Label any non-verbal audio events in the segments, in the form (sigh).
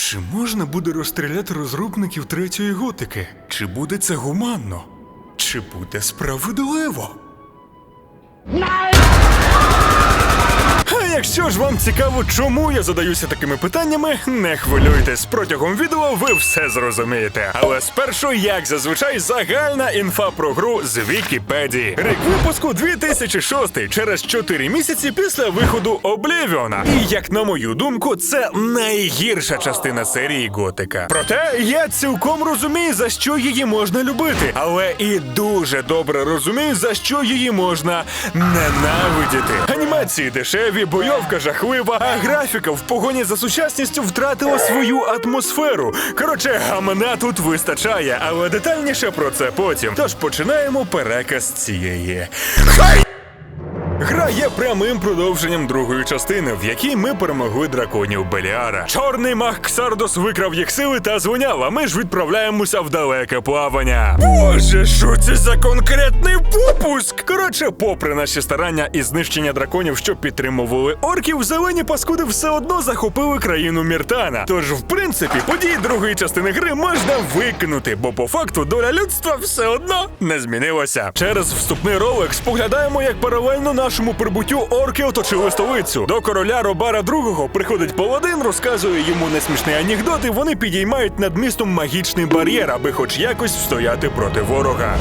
Чи можна буде розстріляти розробників третьої готики? Чи буде це гуманно? Чи буде справедливо? Якщо ж вам цікаво, чому я задаюся такими питаннями, не хвилюйтесь. Протягом відео ви все зрозумієте. Але спершу, як зазвичай, загальна інфа про гру з Вікіпедії. Рік випуску 2006, через 4 місяці після виходу Облівіона. І як на мою думку, це найгірша частина серії Готика. Проте я цілком розумію, за що її можна любити, але і дуже добре розумію, за що її можна ненавидіти. Анімації дешеві, бойовка жахлива, а графіка в погоні за сучасністю втратила свою атмосферу. Коротше, гамана тут вистачає, але детальніше про це потім. Тож починаємо переказ цієї. Хай! Є прямим продовженням другої частини, в якій ми перемогли драконів Беліара. Чорний мах Ксардос викрав їх сили та звоняв, а ми ж відправляємося в далеке плавання. Боже, що це за конкретний попуск? Коротше, попри наші старання і знищення драконів, що підтримували орків, зелені паскуди все одно захопили країну Міртана. Тож, в принципі, події другої частини гри можна викинути, бо по факту доля людства все одно не змінилася. Через вступний ролик споглядаємо, як паралельно нашому прибуттю орки оточили столицю. До короля Робара II приходить паладин, розказує йому несмішний анекдот, і вони підіймають над містом магічний бар'єр, аби хоч якось встояти проти ворога.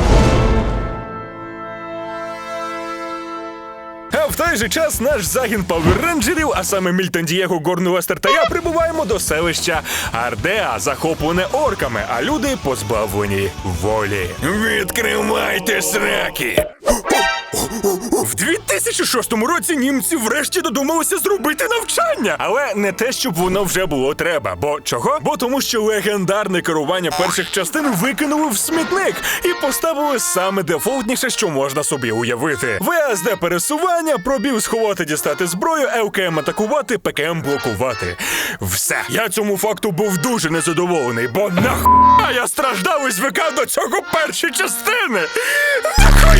А в той же час наш загін пауер-рейнджерів, а саме Мільтон Дієго, Горну Лестер та я прибуваємо до селища Ардеа, захоплене орками, а люди позбавлені волі. Відкривайте сраки! В 2006 році німці врешті додумалися зробити навчання, але не те, щоб воно вже було треба. Бо чого? Бо тому, що легендарне керування перших частин викинули в смітник і поставили саме дефолтніше, що можна собі уявити. ВСД пересування, пробів сховати, дістати зброю, ЛКМ атакувати, ПКМ блокувати. Все. Я цьому факту був дуже незадоволений, бо нахуя я страждав і звикав до цього перші частини.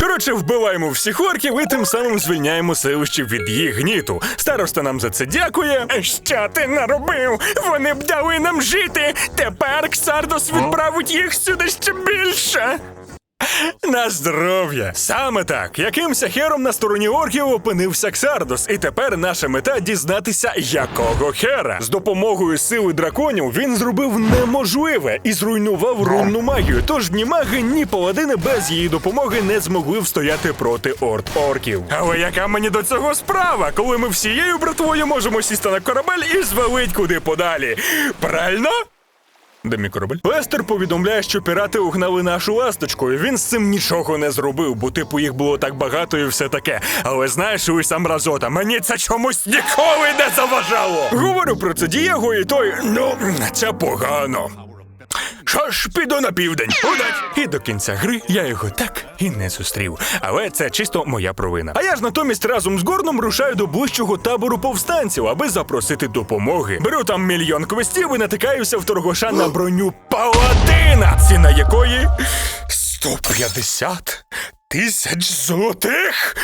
Коротше, вбиваємо всіх орків і тим самим звільняємо селище від їх гніту. Староста нам за це дякує. Що ти наробив? Вони б дали нам жити. Тепер Ксардос відправить їх сюди ще більше. На здоров'я! Саме так, якимся хером на стороні орків опинився Ксардос, і тепер наша мета дізнатися, якого хера. З допомогою сили драконів він зробив неможливе і зруйнував рунну магію. Тож ні маги, ні паладини без її допомоги не змогли встояти проти орд орків. Але яка мені до цього справа, коли ми всією братвою можемо сісти на корабель і звалить куди подалі? Правильно? Де мій корабель? Лестер повідомляє, що пірати угнали нашу ласточку, і він з цим нічого не зробив, бо типу їх було так багато і все таке. Але знаєш, Уісам Разота, мені це чомусь ніколи не заважало. Говорю про це Дієго, і той, ну, це погано. Що ж, піду на південь. Удать! І до кінця гри я його так і не зустрів. Але це чисто моя провина. А я ж натомість разом з Горном рушаю до ближчого табору повстанців, аби запросити допомоги. Беру там мільйон квестів і натикаюся в торгоша на броню Паладина, ціна якої 150 тисяч золотих.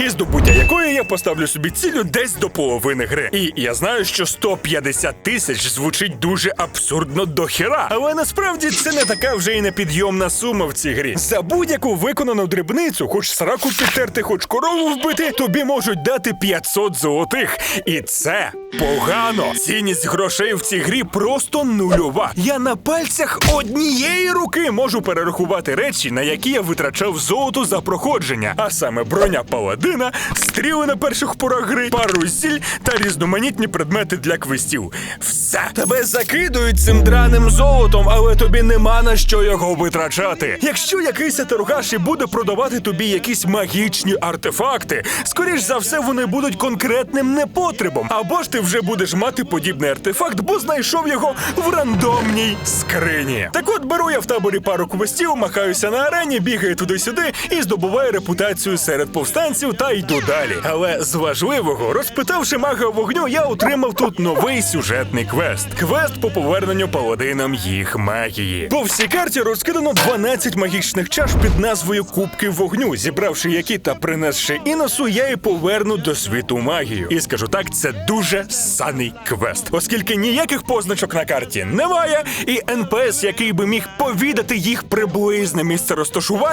І здобуття якої я поставлю собі цілю десь до половини гри. І я знаю, що 150 тисяч звучить дуже абсурдно до хіра. Але насправді це не така вже й непідйомна сума в цій грі. За будь-яку виконану дрібницю, хоч сраку підтерти, хоч корову вбити, тобі можуть дати 500 золотих. І це погано. Цінність грошей в цій грі просто нульова. Я на пальцях однієї руки можу перерахувати речі, на які я витрачав золото за проходження, а саме броня паладина, стріли на перших порах гри, пару зіль та різноманітні предмети для квестів. Все тебе закидують цим драним золотом, але тобі нема на що його витрачати. Якщо якийсь торгаш і буде продавати тобі якісь магічні артефакти, скоріш за все вони будуть конкретним непотребом. Або ж ти вже будеш мати подібний артефакт, бо знайшов його в рандомній скрині. Так от беру я в таборі пару квестів, махаюся на арені, бігаю бігаю туди-сюди і здобуваю репутацію серед повстанців та йду далі. Але з важливого, розпитавши мага вогню, я отримав тут новий сюжетний квест. Квест по поверненню паладинам їх магії. По всій карті розкидано 12 магічних чаш під назвою Кубки вогню. Зібравши які та принесши іносу, я і поверну до світу магію. І скажу так, це дуже саний квест, оскільки ніяких позначок на карті немає, і НПС, який би міг повідати їх приблизне місце розташування,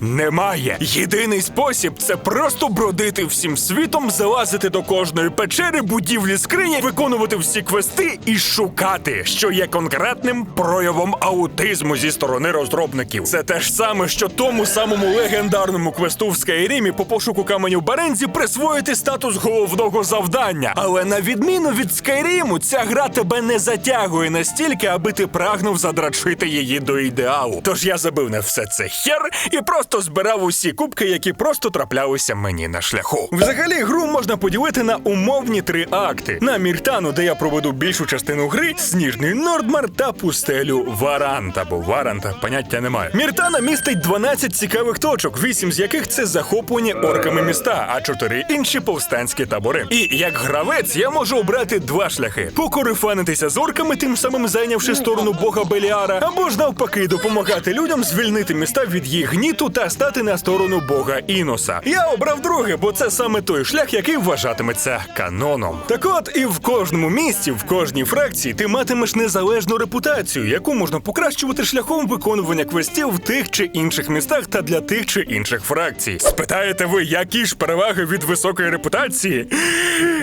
немає. Єдиний спосіб це просто бродити всім світом, залазити до кожної печери, будівлі скрині, виконувати всі квести і шукати, що є конкретним проявом аутизму зі сторони розробників. Це те ж саме, що тому самому легендарному квесту в Скайрімі по пошуку каменю Барензі присвоїти статус головного завдання. Але на відміну від Скайріму, ця гра тебе не затягує настільки, аби ти прагнув задрачити її до ідеалу. Тож я забив на все це хер і просто збирав усі кубки, які просто траплялися мені на шляху. Взагалі, гру можна поділити на умовні три акти: на Міртану, де я проведу більшу частину гри, сніжний Нордмар та пустелю Варанта, бо Варанта поняття немає. Міртана містить 12 цікавих точок, 8 з яких це захоплені орками міста, а 4 інші повстанські табори. І як гравець я можу обрати два шляхи: покорифанитися з орками, тим самим зайнявши сторону бога Беліара, або ж навпаки допомагати людям звільнити міста від їх гніту та стати на сторону бога Іноса. Я обрав друге, бо це саме той шлях, який вважатиметься каноном. Так от і в кожному місті, в кожній фракції ти матимеш незалежну репутацію, яку можна покращувати шляхом виконування квестів в тих чи інших містах та для тих чи інших фракцій. Спитаєте ви, які ж переваги від високої репутації?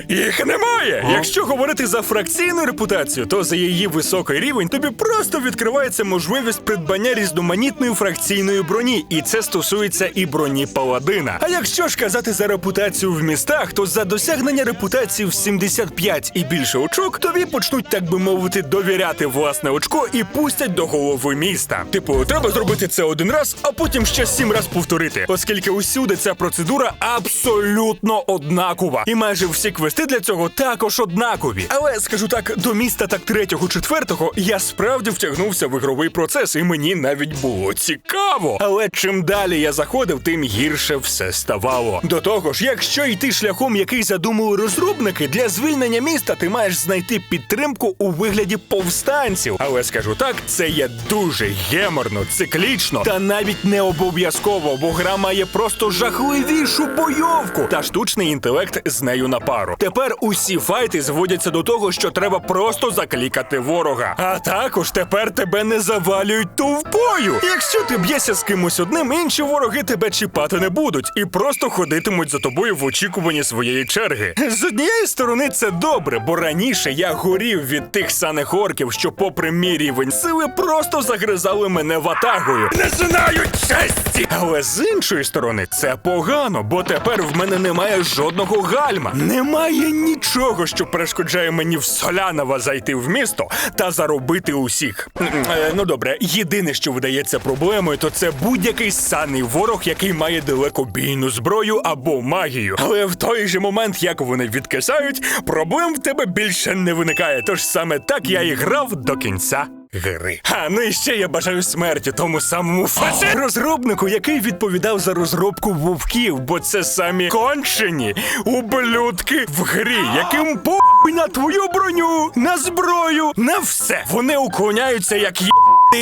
Їх немає. Якщо говорити за фракційну репутацію, то за її високий рівень тобі просто відкривається можливість придбання різноманітної фракційної броні, і це стосується і броні паладина. А якщо ж казати за репутацію в містах, то за досягнення репутації в 75 і більше очок тобі почнуть, так би мовити, довіряти власне очко і пустять до голови міста. Типу, треба зробити це один раз, а потім ще сім раз повторити, оскільки усюди ця процедура абсолютно однакова, і майже всі квести для цього також однакові. Але скажу так, до міста так третього, четвертого я справді втягнувся в ігровий процес, і мені навіть було цікаво. Але чим далі я заходив, тим гірше все ставало. До того ж, якщо йти шляхом, який задумали розробники, для звільнення міста ти маєш знайти підтримку у вигляді повстанців. Але скажу так, це є дуже геморно, циклічно та навіть не обов'язково, бо гра має просто жахливішу бойовку та штучний інтелект з нею на пару. Тепер усі файти зводяться до того, що треба просто заклікати ворога. А також тепер тебе не завалюють товпою. Якщо ти б'єшся з кимось одним, інші вороги тебе чіпати не будуть і просто ходитимуть за тобою в очікуванні своєї черги. З однієї сторони, це добре, бо раніше я горів від тих самих орків, що, попри мій рівень сили, просто загризали мене ватагою. Не знають честі! Але з іншої сторони, це погано, бо тепер в мене немає жодного гальма. Немає нічого, що перешкоджає мені в Солянова зайти в місто та заробити усіх. Е, Ну добре, єдине, що видається проблемою, то це будь-який саний ворог, який має далекобійну зброю або магію. Але в той же момент, як вони відкисають, проблем в тебе більше не виникає. Тож саме так я і грав до кінця. Гри. А ну і ще я бажаю смерті тому самому фаці розробнику, який відповідав за розробку вовків, бо це самі кончені ублюдки в грі, яким похуй на твою броню, на зброю, на все. Вони уклоняються як є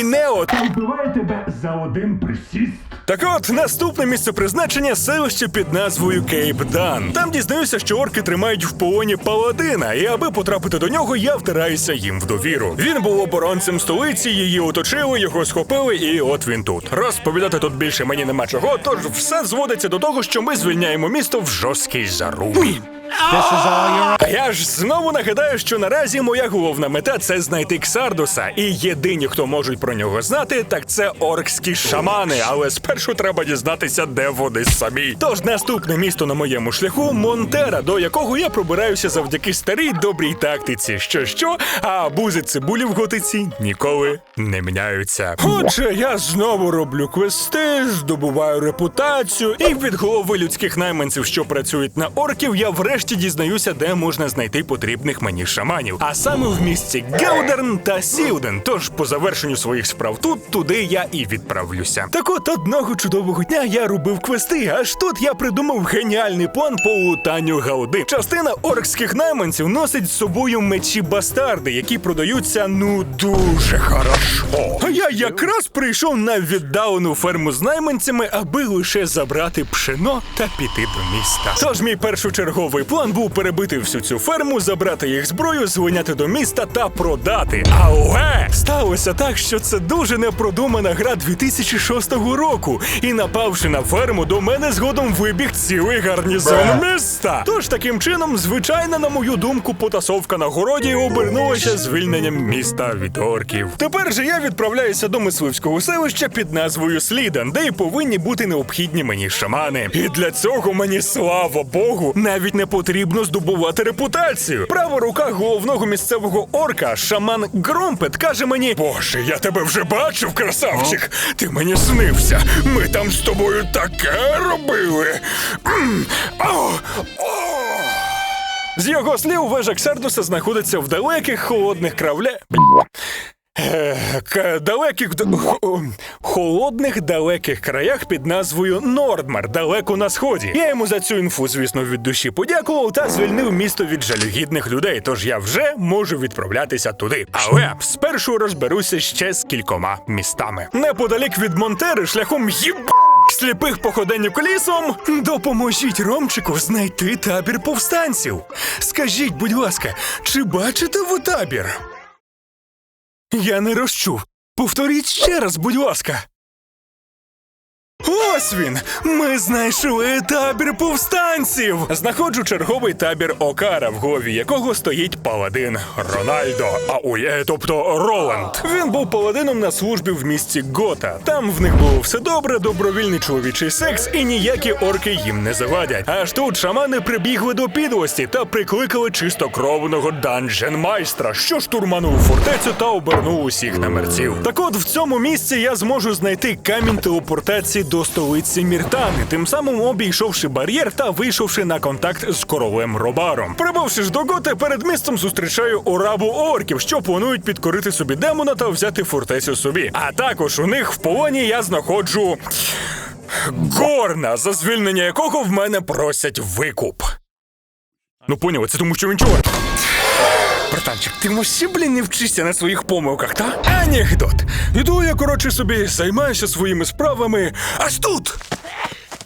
неот. Вбиває тебе за один присіст. Так от, наступне місце призначення селище під назвою Кейп Дан. Там дізнаюся, що орки тримають в полоні паладина, і аби потрапити до нього, я втираюся їм в довіру. Він був оборонцем столиці, її оточили, його схопили, і от він тут. Розповідати тут більше мені нема чого, тож все зводиться до того, що ми звільняємо місто в жорсткій зарубі. А я ж знову нагадаю, що наразі моя головна мета це знайти Ксардуса, і єдині, хто можуть про нього знати, так це оркські шамани. Але спершу треба дізнатися, де вони самі. Тож наступне місто на моєму шляху Монтера, до якого я пробираюся завдяки старій добрій тактиці. Що що, а бузи цибулі в готиці ніколи не міняються. Отже, я знову роблю квести, здобуваю репутацію, і від голови людських найманців, що працюють на орків, я врешті нарешті дізнаюся, де можна знайти потрібних мені шаманів. А саме в місті Геудерн та Сівден. Тож по завершенню своїх справ тут туди я і відправлюся. Так от одного чудового дня я робив квести, аж тут я придумав геніальний план по лутанню галди. Частина оркських найманців носить з собою мечі бастарди, які продаються ну дуже хорошо. А я якраз прийшов на віддалену ферму з найманцями, аби лише забрати пшено та піти до міста. Тож мій першочерговий план був перебити всю цю ферму, забрати їх зброю, злиняти до міста та продати. Але сталося так, що це дуже непродумана гра 2006 року. І напавши на ферму, до мене згодом вибіг цілий гарнізон міста. Тож таким чином, звичайно, на мою думку, потасовка на городі обернулася звільненням міста від орків. Тепер же я відправляюся до мисливського селища під назвою Слідан, де й повинні бути необхідні мені шамани. І для цього мені слава Богу, навіть не потрібно здобувати репутацію. Права рука головного місцевого орка, шаман Громпет, каже мені: Боже, я тебе вже бачив, красавчик. Ти мені снився. Ми там з тобою таке робили. М, о, о. З його слів, вежа Ксардуса знаходиться в далеких холодних кравле. К- далеких холодних далеких краях під назвою Нордмар, далеко на сході. Я йому за цю інфу, звісно, від душі подякував та звільнив місто від жалюгідних людей. Тож я вже можу відправлятися туди. Але спершу розберуся ще з кількома містами. Неподалік від Монтери, шляхом їб. Сліпих походенню колісом допоможіть Ромчику знайти табір повстанців. Скажіть, будь ласка, чи бачите ви табір? Я не розчув. Повторіть ще раз, будь ласка. Ось він! Ми знайшли табір повстанців! Знаходжу черговий табір Окара, в голові якого стоїть паладин Рональдо. А е, тобто Роланд. Він був паладином на службі в місті Гота. Там в них було все добре, добровільний чоловічий секс, і ніякі орки їм не завадять. Аж тут шамани прибігли до підлості та прикликали чистокровного данжен-майстра, що штурманув фортецю та обернув усіх на мерців. Так от в цьому місці я зможу знайти камінь телепортації до столиці Міртани, тим самим обійшовши бар'єр та вийшовши на контакт з королем Робаром. Прибувши ж до Готи, перед містом зустрічаю орабу орків, що планують підкорити собі демона та взяти фортецю собі. А також у них в полоні я знаходжу. Горна, за звільнення якого в мене просять викуп. Ну поняв, це тому, що він чорт. Братанчик, ти мусі, блін, не вчишся на своїх помилках, та? Анекдот. Іду я, коротше, собі займаюся своїми справами. Аж тут.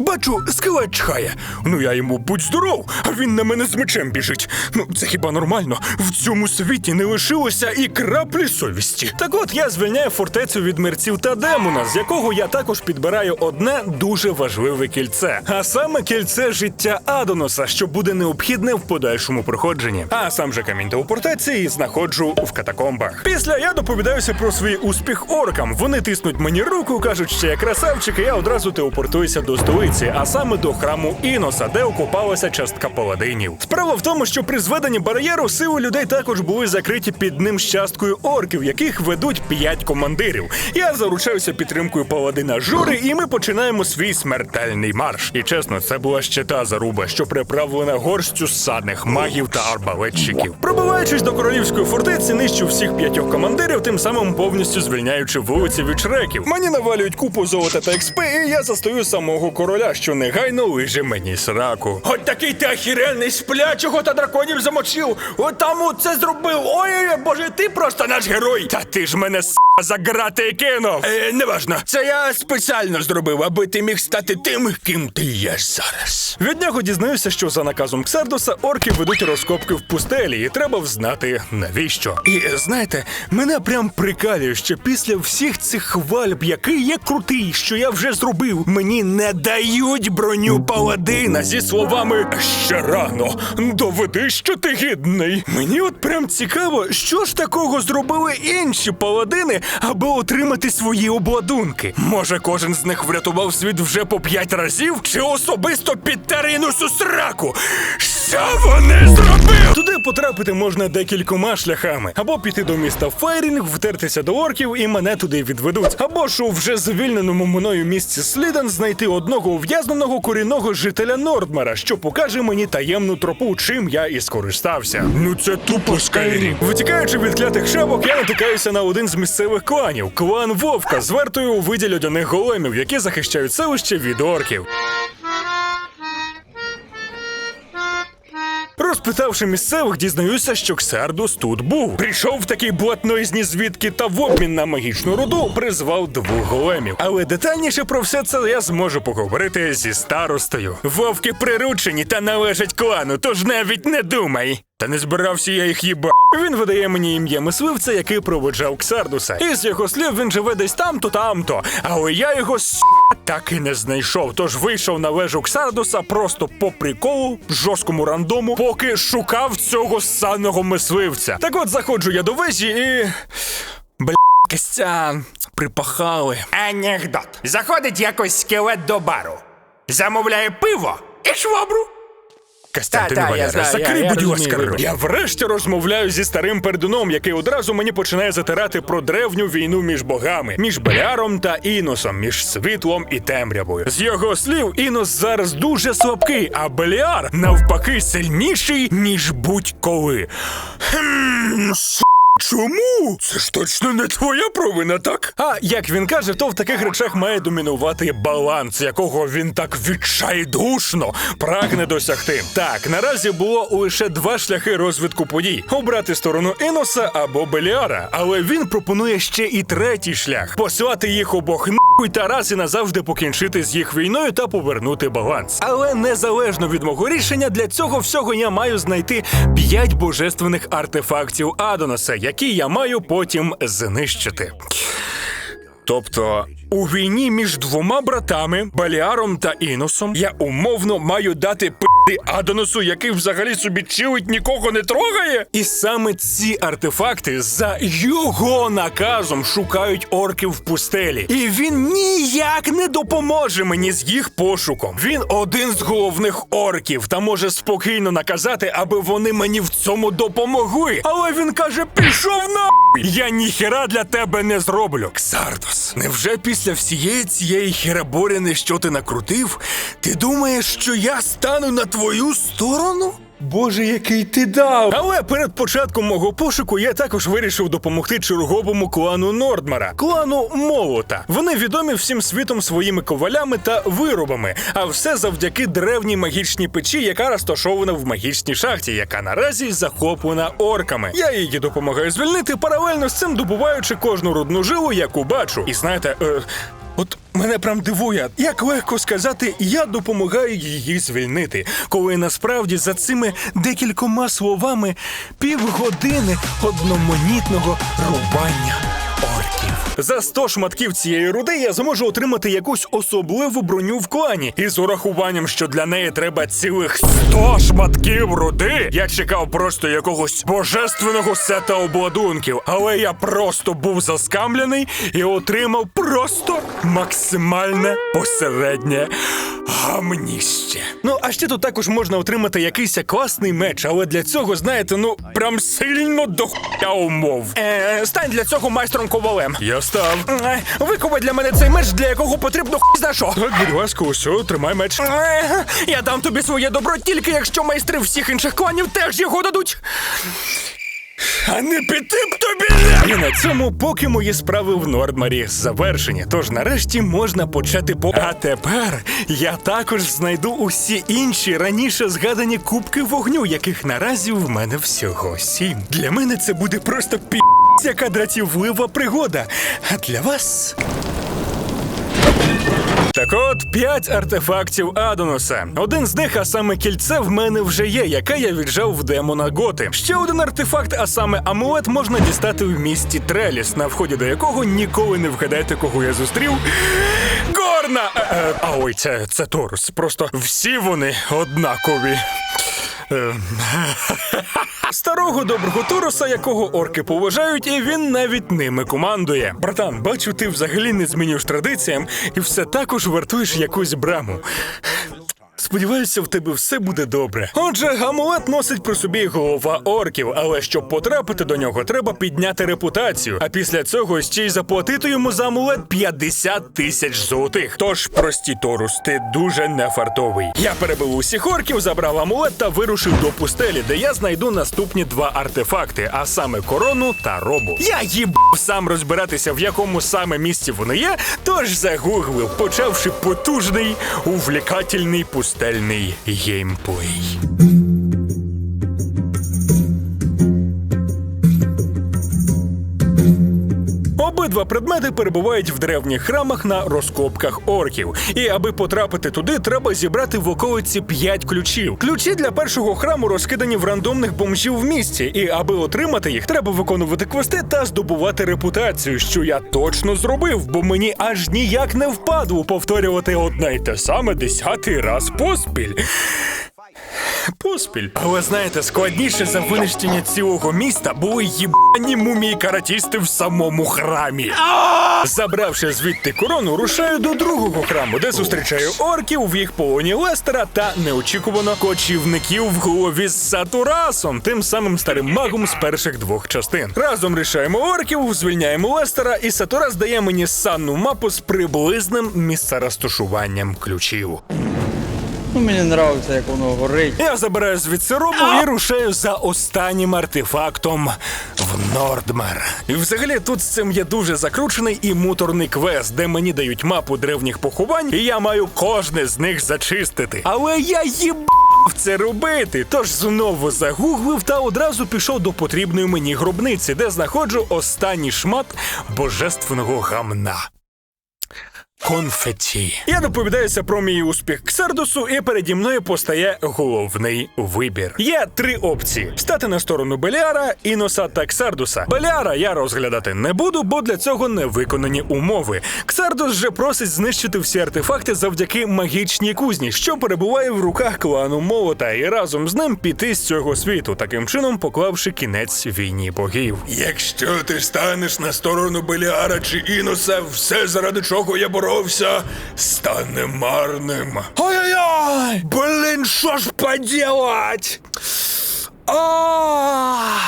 Бачу, скелет чхає. Ну я йому будь здоров, а він на мене з мечем біжить. Ну, це хіба нормально? В цьому світі не лишилося і краплі совісті. Так от я звільняю фортецю від мерців та демона, з якого я також підбираю одне дуже важливе кільце. А саме кільце життя Адоноса, що буде необхідне в подальшому проходженні. А сам же камінь телепортації знаходжу в катакомбах. Після я доповідаюся про свій успіх оркам. Вони тиснуть мені руку, кажуть, що я красавчик, і я одразу телепортуюся до столиці, а саме до храму Іноса, де окупалася частка паладинів. Справа в тому, що при зведенні бар'єру сили людей також були закриті під ним з часткою орків, яких ведуть п'ять командирів. Я заручаюся підтримкою паладина Жури, і ми починаємо свій смертельний марш. І чесно, це була ще та заруба, що приправлена горстю ссадних магів та арбалетчиків. Пробиваючись до королівської фортеці, нищу всіх п'ятьох командирів, тим самим повністю звільняючи вулиці від шреків. Мені навалюють купу золота та експи, і я застаю самого короля, що негайно лиже мені сраку. От такий ти ахірельний сплячого та драконів замочив. От там це зробив. Ой, боже, ти просто наш герой. Та ти ж мене с за грати кинув. Е, неважно. Це я спеціально зробив, аби ти міг стати тим, ким ти є зараз. Від нього дізнаюся, що за наказом Ксардоса орки ведуть розкопки в пустелі, і треба взнати навіщо. І знаєте, мене прям прикалює, що після всіх цих хвальб, який я крутий, що я вже зробив, мені не дають броню паладина зі словами ще рано. Доведи, що ти гідний. Мені от прям цікаво, що ж такого зробили інші паладини, аби отримати свої обладунки. Може, кожен з них врятував світ вже по п'ять разів, чи особисто під Таринусу сраку? Що вони зробили? Туди потрапити можна декількома шляхами. Або піти до міста Фейрінг, втертися до орків і мене туди відведуть. Або ж у вже звільненому мною місці Сліден знайти одного ув'язненого корінного жителя Нордмара, що покаже мені таємну тропу, чим я і скористався. Ну це тупо Скайрім. Витікаючи від клятих шапок, я натикаюся на один з місцевих кланів клан Вовка з вартою у виді льодяних големів, які захищають селище від орків. Розпитавши місцевих, дізнаюся, що Ксардус тут був. Прийшов такий блатной з звідки та в обмін на магічну руду призвав двох големів. Але детальніше про все це я зможу поговорити зі старостою. Вовки приручені та належать клану, тож навіть не думай. Та не збирався я їх їба. Він видає мені ім'я мисливця, який проводжав Ксардуса. І з його слів він живе десь там-то, там-то. Але я його с так і не знайшов. Тож вийшов на вежу Ксардуса просто по приколу, жорсткому рандому, поки шукав цього ссаного мисливця. Так от заходжу я до вежі і. Бля, Костян, припахали. Анекдот. Заходить якось скелет до бару. Замовляє пиво і швабру. Костян, Та-та, не я знаю, Закрий, я- я будь ласка, розумію, рот. Я врешті розмовляю зі старим пердуном, який одразу мені починає затирати про древню війну між богами, між Беляром та Іносом, між світлом і темрявою. З його слів, Інос зараз дуже слабкий, а Беліар навпаки сильніший, ніж будь-коли. Хм, Чому? Це ж точно не твоя провина, так? А як він каже, то в таких речах має домінувати баланс, якого він так відчайдушно прагне досягти. Так, наразі було лише два шляхи розвитку подій: обрати сторону Іноса або Беліара. Але він пропонує ще і третій шлях: послати їх обох нахуй та раз і назавжди покінчити з їх війною та повернути баланс. Але незалежно від мого рішення, для цього всього я маю знайти п'ять божественних артефактів Адоноса, які я маю потім знищити. Тобто, у війні між двома братами, Баліаром та Іносом, я умовно маю дати пи***ди Адоносу, який взагалі собі чилить, нікого не трогає. І саме ці артефакти за його наказом шукають орків в пустелі. І він ніяк не допоможе мені з їх пошуком. Він один з головних орків та може спокійно наказати, аби вони мені в цьому допомогли. Але він каже: пішов на. Я ніхера для тебе не зроблю. Ксардос, невже після всієї цієї хераборіни, що ти накрутив, ти думаєш, що я стану на твою сторону? Боже, який ти дав! Але перед початком мого пошуку я також вирішив допомогти черговому клану Нордмара, клану Молота. Вони відомі всім світом своїми ковалями та виробами, а все завдяки древній магічній печі, яка розташована в магічній шахті, яка наразі захоплена орками. Я її допомагаю звільнити, паралельно з цим добуваючи кожну рудну жилу, яку бачу. І знаєте, е, От мене прям дивує, як легко сказати, я допомагаю її звільнити, коли насправді за цими декількома словами півгодини одноманітного рубання. За 100 шматків цієї руди я зможу отримати якусь особливу броню в клані. І з урахуванням, що для неї треба цілих 100 шматків руди, я чекав просто якогось божественного сета обладунків. Але я просто був заскамлений і отримав просто максимальне посереднє гамніще. Ну, а ще тут також можна отримати якийсь класний меч, але для цього, знаєте, ну прям сильно до умов. Е, стань для цього майстром ковалем. Я став. Е, Виковай для мене цей меч, для якого потрібно хуй зна що. Так, будь ласка, усе, тримай меч. Е, Я дам тобі своє добро тільки якщо майстри всіх інших кланів теж його дадуть. А не піти б тобі не! І на цьому поки мої справи в Нордмарі завершені. Тож нарешті можна почати по. А тепер я також знайду усі інші раніше згадані кубки вогню, яких наразі в мене всього сім. Для мене це буде просто пі. Яка дратівлива пригода. А для вас. Так от п'ять артефактів Адонуса. Один з них, а саме кільце, в мене вже є, яке я віджав в демона Готи. Ще один артефакт, а саме амулет, можна дістати в місті Треліс, на вході до якого ніколи не вгадайте, кого я зустрів. Горна! Е, е, а ой, це, це Торус. Просто всі вони однакові. (laughs) Старого доброго Туроса, якого орки поважають, і він навіть ними командує. Братан, бачу, ти взагалі не змінюєш традиціям і все також вартуєш якусь браму. Сподіваюся, в тебе все буде добре. Отже, амулет носить при собі голова орків, але щоб потрапити до нього, треба підняти репутацію. А після цього ще й заплатити йому за амулет 50 тисяч золотих. Тож, прості Торус, ти дуже нефартовий. Я перебив усіх орків, забрав амулет та вирушив до пустелі, де я знайду наступні два артефакти, а саме корону та робу. Я їб сам розбиратися, в якому саме місці вони є, тож загуглив, почавши потужний, увлікательний пустельний геймплей. Обидва предмети перебувають в древніх храмах на розкопках орків. І аби потрапити туди, треба зібрати в околиці 5 ключів. Ключі для першого храму розкидані в рандомних бомжів в місті. І аби отримати їх, треба виконувати квести та здобувати репутацію, що я точно зробив, бо мені аж ніяк не впадло повторювати одне й те саме десятий раз поспіль. Поспіль. Але знаєте, складніше за винищення цілого міста були їбані мумії каратісти в самому храмі. Забравши звідти корону, рушаю до другого храму, де зустрічаю орків в їх полоні Лестера та неочікувано кочівників в голові з Сатурасом, тим самим старим магом з перших двох частин. Разом рішаємо орків, звільняємо Лестера, і Сатурас дає мені санну мапу з приблизним місцерозташуванням ключів. Ну, мені подобається, як воно горить. Я забираю звідси робу і рушаю за останнім артефактом в Нордмер. І взагалі тут з цим є дуже закручений і муторний квест, де мені дають мапу древніх поховань, і я маю кожне з них зачистити. Але я їбав це робити. Тож знову загуглив та одразу пішов до потрібної мені гробниці, де знаходжу останній шмат божественного гамна. Конфеті. Я доповідаюся про мій успіх Ксардусу, і переді мною постає головний вибір. Є три опції: стати на сторону Беліара, Іноса та Ксардуса. Беліара я розглядати не буду, бо для цього не виконані умови. Ксардус же просить знищити всі артефакти завдяки магічній кузні, що перебуває в руках клану Молота, і разом з ним піти з цього світу, таким чином поклавши кінець війні богів. Якщо ти станеш на сторону Беліара чи Іноса, все заради чого я боровся, стане марним. Ой-ой-ой! Блін, що ж поділать?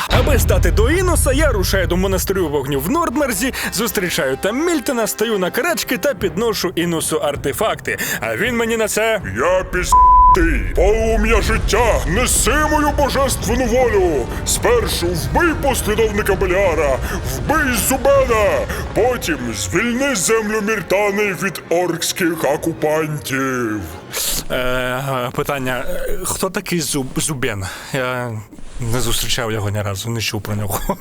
Аби стати до Іноса, я рушаю до монастирю вогню в Нордмерзі, зустрічаю там Мільтона, стаю на карачки та підношу Іносу артефакти. А він мені на це. Я піс... Ти, полум'я життя, неси мою божественну волю. Спершу вбий послідовника Беляра, вбий Зубена, потім звільни землю Міртани від оркських окупантів. Е, питання: е, хто такий Зуб, Зубен? Я не зустрічав його ні разу, не чув про нього. (laughs)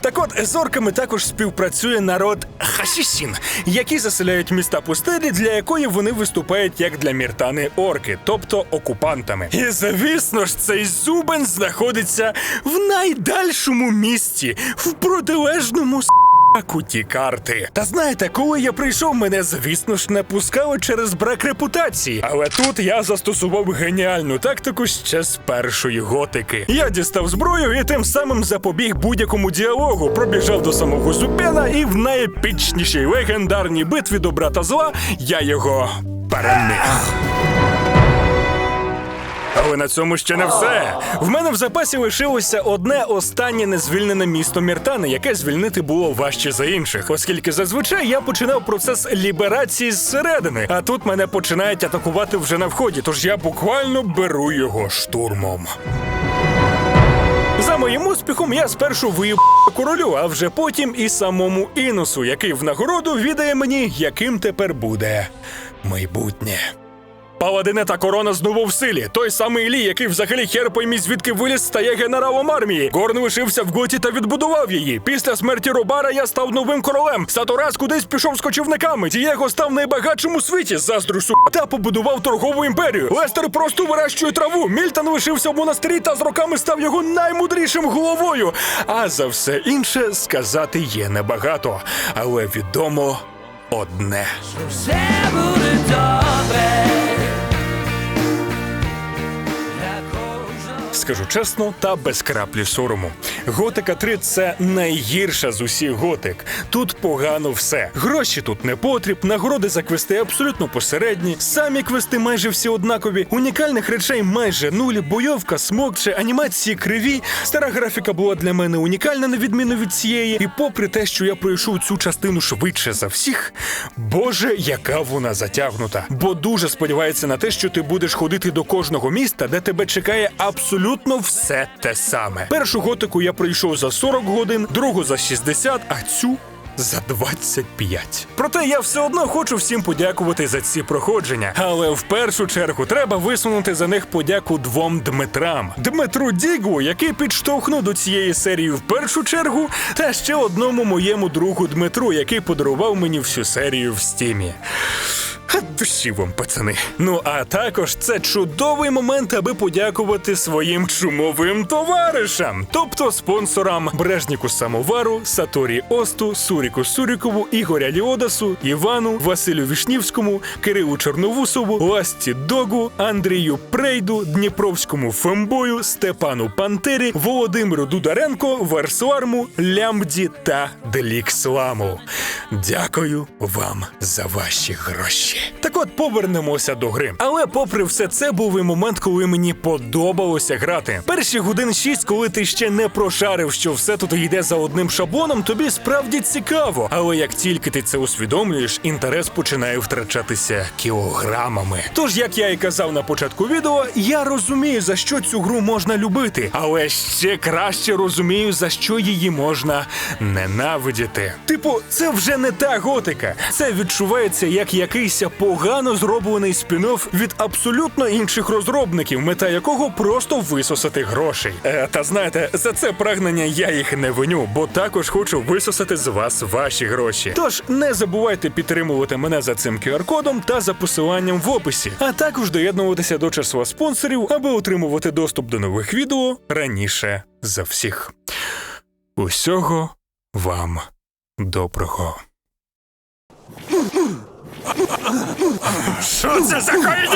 Так от, з орками також співпрацює народ Хасісін, які заселяють міста пустелі, для якої вони виступають як для міртани орки, тобто окупантами. І звісно ж, цей Зубен знаходиться в найдальшому місті, в протилежному куті карти. Та знаєте, коли я прийшов, мене, звісно ж, не пускали через брак репутації. Але тут я застосував геніальну тактику ще з першої готики. Я дістав зброю і тим самим запобіг будь-якому діалогу, пробіжав до самого Зубена, і в найепічнішій легендарній битві до брата зла я його переміг. Але на цьому ще не все. В мене в запасі лишилося одне останнє незвільнене місто Міртани, яке звільнити було важче за інших, оскільки зазвичай я починав процес ліберації зсередини, а тут мене починають атакувати вже на вході, тож я буквально беру його штурмом. За моїм успіхом я спершу виїб королю, а вже потім і самому Іносу, який в нагороду відає мені, яким тепер буде майбутнє. Паладине та корона знову в силі. Той самий Лі, який взагалі хер поймі звідки виліз, стає генералом армії. Горн лишився в готі та відбудував її. Після смерті Робара я став новим королем. Саторас кудись пішов з кочівниками. Дієго став найбагатшим у світі. Заздрю су та побудував торгову імперію. Лестер просто вирощує траву. Мільтон лишився в монастирі та з роками став його наймудрішим головою. А за все інше сказати є небагато, але відомо одне. Все буде добре. Скажу чесно та без краплі сорому. Готика 3 це найгірша з усіх готик. Тут погано все. Гроші тут не потріб, нагороди за квести абсолютно посередні. Самі квести майже всі однакові. Унікальних речей майже нуль. Бойовка, смокче, анімації криві. Стара графіка була для мене унікальна на відміну від цієї. І попри те, що я пройшов цю частину швидше за всіх, боже, яка вона затягнута. Бо дуже сподівається на те, що ти будеш ходити до кожного міста, де тебе чекає абсолютно все те саме. Першу готику я пройшов за 40 годин, другу за 60, а цю. За 25. Проте я все одно хочу всім подякувати за ці проходження. Але в першу чергу треба висунути за них подяку двом Дмитрам: Дмитру Дігу, який підштовхнув до цієї серії в першу чергу, та ще одному моєму другу Дмитру, який подарував мені всю серію в стімі. Ха, Душі вам, пацани. Ну а також це чудовий момент, аби подякувати своїм чумовим товаришам, тобто спонсорам Брежніку Самовару, Саторі Осту, Суріку Сурікову, Ігоря Ліодасу, Івану, Василю Вішнівському, Кирилу Чорновусову, Ласті Догу, Андрію Прейду, Дніпровському Фембою, Степану Пантері, Володимиру Дударенко, Версуарму, Лямбді та Деліксламу. Дякую вам за ваші гроші. Так от повернемося до гри. Але попри все це був і момент, коли мені подобалося грати. Перші годин шість, коли ти ще не прошарив, що все тут йде за одним шаблоном, тобі справді цікаво. Але як тільки ти це усвідомлюєш, інтерес починає втрачатися кілограмами. Тож, як я і казав на початку відео, я розумію, за що цю гру можна любити, але ще краще розумію, за що її можна ненавидіти. Типу, це вже не та готика. Це відчувається як якийсь погано зроблений спін-офф від абсолютно інших розробників, мета якого просто висосати грошей. Е, та знаєте, за це прагнення я їх не виню, бо також хочу висосати з вас ваші гроші. Тож не забувайте підтримувати мене за цим QR-кодом та за посиланням в описі, а також доєднуватися до числа спонсорів, аби отримувати доступ до нових відео раніше за всіх. Усього вам доброго. Що це за хуйня?